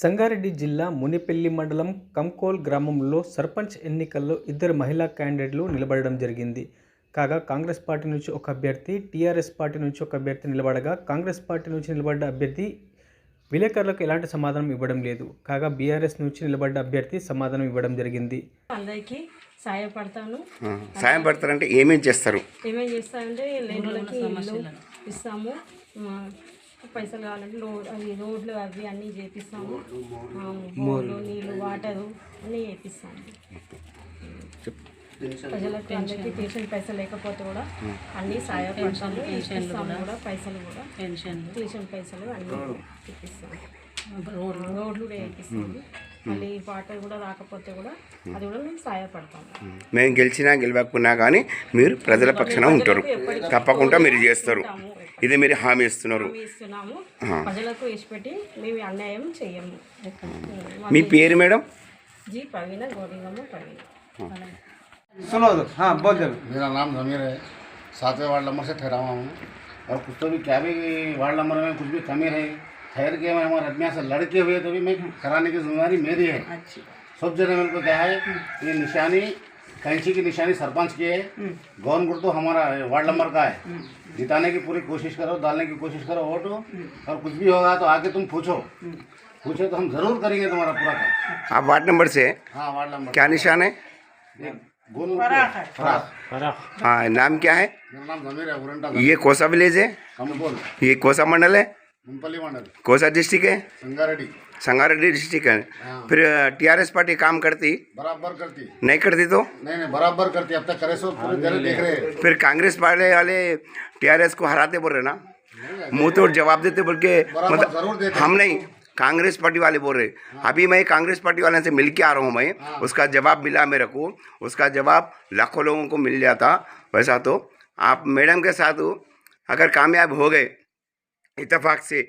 సంగారెడ్డి జిల్లా మునిపెల్లి మండలం కంకోల్ గ్రామంలో సర్పంచ్ ఎన్నికల్లో ఇద్దరు మహిళా క్యాండిడేట్లు నిలబడడం జరిగింది. కాగా కాంగ్రెస్ పార్టీ నుంచి ఒక అభ్యర్థి టీఆర్ఎస్ పార్టీ నుంచి ఒక అభ్యర్థి నిలబడగా కాంగ్రెస్ పార్టీ నుంచి నిలబడ్డ అభ్యర్థి విలేకరులకు ఎలాంటి సమాధానం ఇవ్వడం లేదు. కాగా బీఆర్ఎస్ నుంచి నిలబడ్డ అభ్యర్థి సమాధానం ఇవ్వడం జరిగింది. అందరికీ ఆ, సాయం పడతారంటే ఏమేం చేస్తారు? ఏమేం ఇల్లు ఇస్తాము. పైసలు కావాలంటే లో అవి రోడ్లు అవి అన్నీ చేపిస్తాము. ఆ, బోర్లు నీళ్ళు వాటరు అన్నీ చేపిస్తాము. ప్రజలకు అందరికీ పెన్షన్. పైసలు లేకపోతే కూడా అన్నీ సహాయపడతాము ఇస్తాము కూడా. పైసలు కూడా. పెన్షన్ పెన్షన్ పైసలు అన్నీ ఇప్పిస్తాము. రోడ్లు రోడ్లు కూడా వేపిస్తాము మళ్ళీ వాటర్ కూడా రాకపోతే కూడా అది కూడా మేము సహాయపడతాము మేము గెలిచినా గెలవకున్నా కానీ మీరు ప్రజల పక్షాన ఉంటారు తప్పకుండా మీరు చేస్తారు ఇది మీరు హామీ ఇస్తున్నారు హామీ ఇస్తున్నాము ప్రజలకు ఇచ్చిపెట్టి మేము అన్యాయం చెయ్యము మీ పేరు మేడం జీ ప్రవీణ గౌరీగమ్మ ప్రవీణ सुनो तो हाँ बोल दो मेरा नाम जमीर है सातवें वार्ड नंबर से ठहरा हुआ हूँ और कुछ तो भी क्या भी वार्ड नंबर में कुछ भी कमी रहे ठहर के मैं हमारे आदमिया से लड़के हुए तो भी मैं कराने की ज़िम्मेदारी मेरी है। सब जगह मेरे को क्या है ये निशानी कैंची की निशानी सरपंच की है। गौन गुट तो हमारा वार्ड नंबर का है। जिताने की पूरी कोशिश करो डालने की कोशिश करो वोट। और कुछ भी होगा तो आके तुम पूछो। पूछो तो हम ज़रूर करेंगे तुम्हारा पूरा काम। आप वार्ड नंबर से? हाँ वार्ड नंबर। क्या निशान है? हाँ। नाम क्या है? नाम है ये कोसा विलेज है? हम बोल ये कोसा मंडल है? मंडल कोसा डिस्ट्रिक्ट है? संगारेड्डी। संगारेड्डी डिस्ट्रिक्ट है। हाँ। फिर टीआरएस पार्टी काम करती? बराबर करती। नहीं करती तो? नहीं नहीं बराबर करती। अब तक करे सो पूरे देख रहे हैं। फिर कांग्रेस पार्टी वाले टीआरएस को हराते बोल रहे ना? मुँह तो जवाब देते बोल के देते। हम नहीं कांग्रेस पार्टी वाले बोल रहे। हाँ। अभी मैं कांग्रेस पार्टी वाले से मिल के आ रहा हूँ मैं। हाँ। उसका जवाब मिला मेरे को। उसका जवाब लाखों लोगों को मिल जाता। वैसा तो आप मैडम के साथ अगर कामयाब हो गए इतफाक से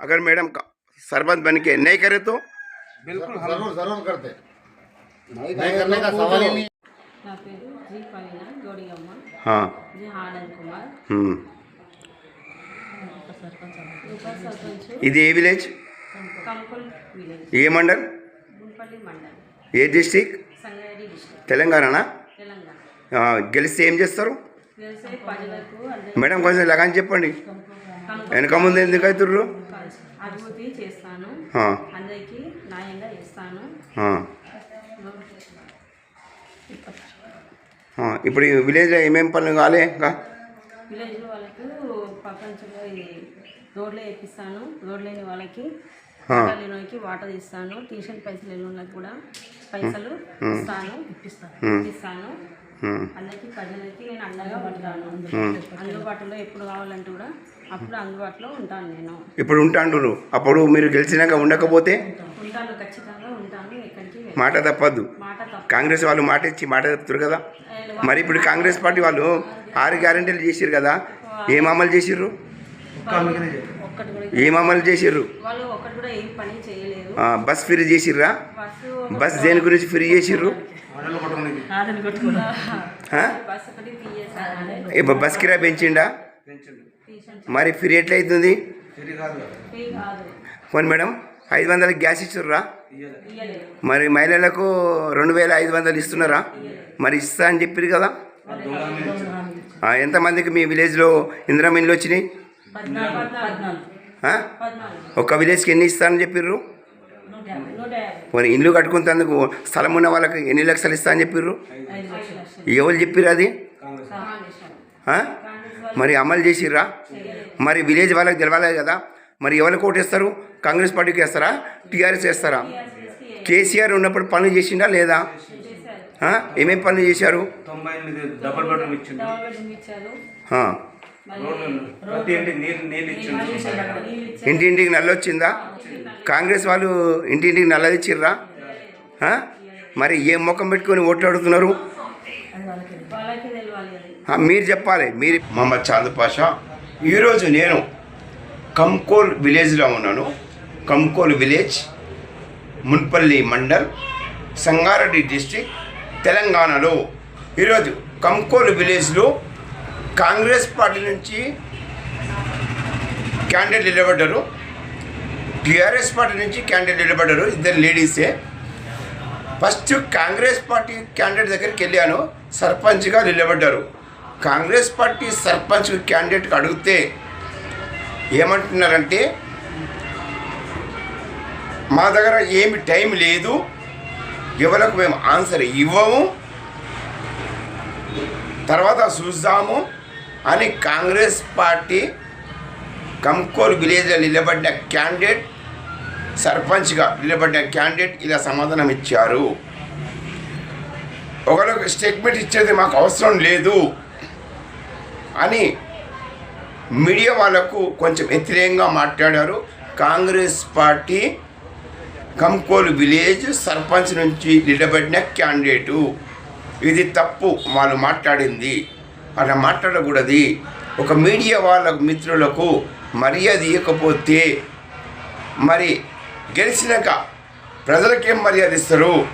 अगर मैडम का- सरपंच बन के नहीं करे तो जरूर जरूर करते नहीं करने का सवाल ही नहीं నా పేరు జీ ప్రవీణ గౌరీగమ్మ हाँ జీ ఆనంద్ కుమార్ हम्म ఉప సర్పంచ్ ఇది ఏ విలేజ్ కంకుల్ విలేజ్ ఏ మండల్ గుంపల్లి మండల్ ఏ డిస్టిక్ సంగారెడ్డి డిస్ట్రిక్ట్ తెలంగాణనా తెలంగాణ ఆ, గెలిస్తే ఏం చేస్తారు వ్యవసాయ ప్రజలకు అందరికీ మేడం కొంచెం లగాని చెప్పండి వెనక ముందు ఎందుకు అవుతుర్రు? అభివృద్ధి చేస్తాను. ఆ, అందరికీ న్యాయంగా ఇస్తాను ఇప్పుడు విలేజ్లో ఏమేమి పనులు కావాలి ఇంకా? విలేజ్లో వాళ్ళకు ప్రపంచంలో రోడ్లు వేపిస్తాను. రోడ్ లేని వాళ్ళకి లేని వాళ్ళకి వాటర్ ఇస్తాను. ట్యూషన్ పైసలు లేని వాళ్ళకి కూడా పైసలు ఇస్తాను. ఇప్పిస్తాను. అందరికీ ప్రజలకి నేను అండగా ఉంటాను. అందుబాటులో ఎప్పుడు కావాలంటే కూడా అప్పుడు అందుబాటులో ఉంటాను నేను. ఇప్పుడు ఉంటాంటున్నారు అప్పుడు మీరు గెలిచినాక ఉండకపోతే? ఉంటాను ఖచ్చితంగా ఉంటాను ఎక్కడికి. మాట తప్పద్దు మాట తప్ప కాంగ్రెస్ వాళ్ళు మాట ఇచ్చి మాట తప్పుతారు కదా. మరి ఇప్పుడు కాంగ్రెస్ పార్టీ వాళ్ళు ఆరు గ్యారెంటీలు చేసిర్రు కదా. ఏం అమలు చేసిర్రు? ఒక్కటి కూడా ఏం అమలు చేసిర్రు? వాళ్ళు ఒక్కటి కూడా ఏం పని చేయలేదు. ఆ, బస్ ఫ్రీ చేసిర్రా? బస్సు బస్ దేని గురించి ఫ్రీ చేసిర్రు? ఆ? బస్సు ఒకటి బస్ కిరాయి పెంచిండా. మరి ఫ్రీ ఎట్లా అవుతుంది ఫ్రీ కాదు. పోనీ మేడం ఐదు వందలకి గ్యాస్ ఇయ్యలేదు. మరి మహిళలకు రెండు వేల ఐదు వందలు ఇస్తున్నారా? మరి ఇస్తా అని చెప్పారు కదా? ఆ, ఎంతమందికి మీ విలేజ్లో ఇందిరా ఇల్లు వచ్చినాయి? ఒక్క విలేజ్కి ఎన్ని ఇస్తానని చెప్పిర్రు? పోనీ ఇల్లు కట్టుకున్నందుకు స్థలం ఉన్న వాళ్ళకి ఎన్ని లక్షలు ఇస్తా అని చెప్పిర్రు? ఎవరు చెప్పిర్రు అది? మరి అమలు చేసిర్రా? మరి విలేజ్ వాళ్ళకి తెలవాలి కదా? మరి ఎవరికి ఓటేస్తారు? కాంగ్రెస్ పార్టీకి వేస్తారా? టీఆర్ఎస్ వేస్తారా? కేసీఆర్ ఉన్నప్పుడు పనులు చేసిండా లేదా? ఆ? ఏమేం పనులు చేశారు? ఇంటింటికి నల్ల వచ్చిందా? కాంగ్రెస్ వాళ్ళు ఇంటింటికి నల్లది ఇచ్చిర్రా? మరి ఏ ముఖం పెట్టుకొని ఓట్లు అడుగుతున్నారు వాళ్ళకి తెలియాలి అది ఆ, మీరు చెప్పాలి మీరు మహమ్మద్ చాంద్ పాషా. ఈరోజు నేను కంకోల్ విలేజ్లో ఉన్నాను. కంకోల్ విలేజ్ మున్పల్లి మండల్ సంగారెడ్డి డిస్టిక్ తెలంగాణలో. ఈరోజు కంకోల్ విలేజ్లో కాంగ్రెస్ పార్టీ నుంచి క్యాండిడేట్ నిలబడ్డారు. టీఆర్ఎస్ పార్టీ నుంచి క్యాండిడేట్ నిలబడ్డారు. ఇద్దరు లేడీసే. ఫస్ట్ కాంగ్రెస్ పార్టీ క్యాండిడేట్ దగ్గరికి వెళ్ళాను. సర్పంచ్గా నిలబడ్డారు. కాంగ్రెస్ పార్టీ సర్పంచ్ క్యాండిడేట్కి అడిగితే ఏమంటున్నారంటే మా దగ్గర ఏమి టైం లేదు ఎవరికి మేము ఆన్సర్ ఇవ్వము తర్వాత చూద్దాము అని కాంగ్రెస్ పార్టీ కంకోల్ విలేజ్లో నిలబడిన క్యాండిడేట్ సర్పంచ్గా నిలబడిన క్యాండిడేట్ ఇలా సమాధానం ఇచ్చారు. ఒకరికి స్టేట్మెంట్ ఇచ్చేది మాకు అవసరం లేదు. అని మీడియా వాళ్ళకు కొంచెం వ్యతిరేకంగా మాట్లాడారు. కాంగ్రెస్ పార్టీ కంకోలు విలేజ్ సర్పంచ్ నుంచి నిలబడిన క్యాండిడేటు. ఇది తప్పు వాళ్ళు మాట్లాడింది అలా మాట్లాడకూడదు. ఒక మీడియా వాళ్ళ మిత్రులకు మర్యాద ఇవ్వకపోతే మరి గెలిచినాక ప్రజలకేం మర్యాద ఇస్తారు?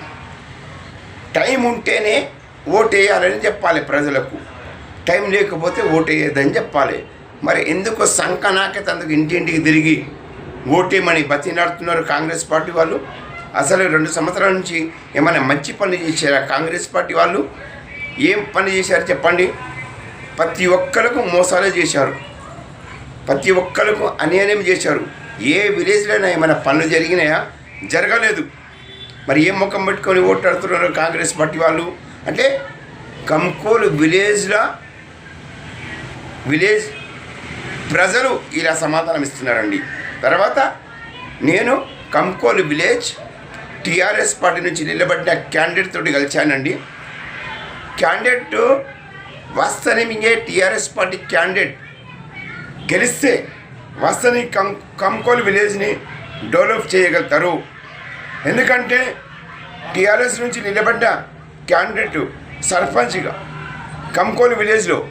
టైం ఉంటేనే ఓటేయాలని చెప్పాలి ప్రజలకు. టైం లేకపోతే ఓటేయదని చెప్పాలి. మరి ఎందుకు సంకనాకత అందుకు ఇంటింటికి తిరిగి ఓటేమని బతినాడుతున్నారు కాంగ్రెస్ పార్టీ వాళ్ళు. అసలు రెండు సంవత్సరాల నుంచి ఏమైనా మంచి పని చేశారా కాంగ్రెస్ పార్టీ వాళ్ళు? ఏం పని చేశారు చెప్పండి? ప్రతి ఒక్కరికి మోసాలే చేశారు. ప్రతి ఒక్కరికి అన్యాయం చేశారు. ఏ విలేజ్లోనైనా ఏమైనా పనులు జరిగినాయా? జరగలేదు. మరి ఏం ముఖం పెట్టుకొని ఓట్లాడుతున్నారు కాంగ్రెస్ పార్టీ వాళ్ళు? అంటే కంకోలు విలేజ్లో విలేజ్ ప్రజలు ఇలా సమాధానం ఇస్తున్నారండి. తర్వాత నేను కంకోలు విలేజ్ టీఆర్ఎస్ పార్టీ నుంచి నిలబడిన క్యాండిడేట్ తోటి కలిశానండి. క్యాండిడేట్ వాస్తవమే టీఆర్ఎస్ పార్టీ క్యాండిడేట్ గెలిస్తే వస్తని కం కంకోల్ విలేజ్ని డెవలప్ చేయగలుగుతారు. ఎందుకంటే టీఆర్ఎస్ నుంచి నిలబడ్డ క్యాండిడేట్ సర్పంచ్గా కంకోలు విలేజ్లో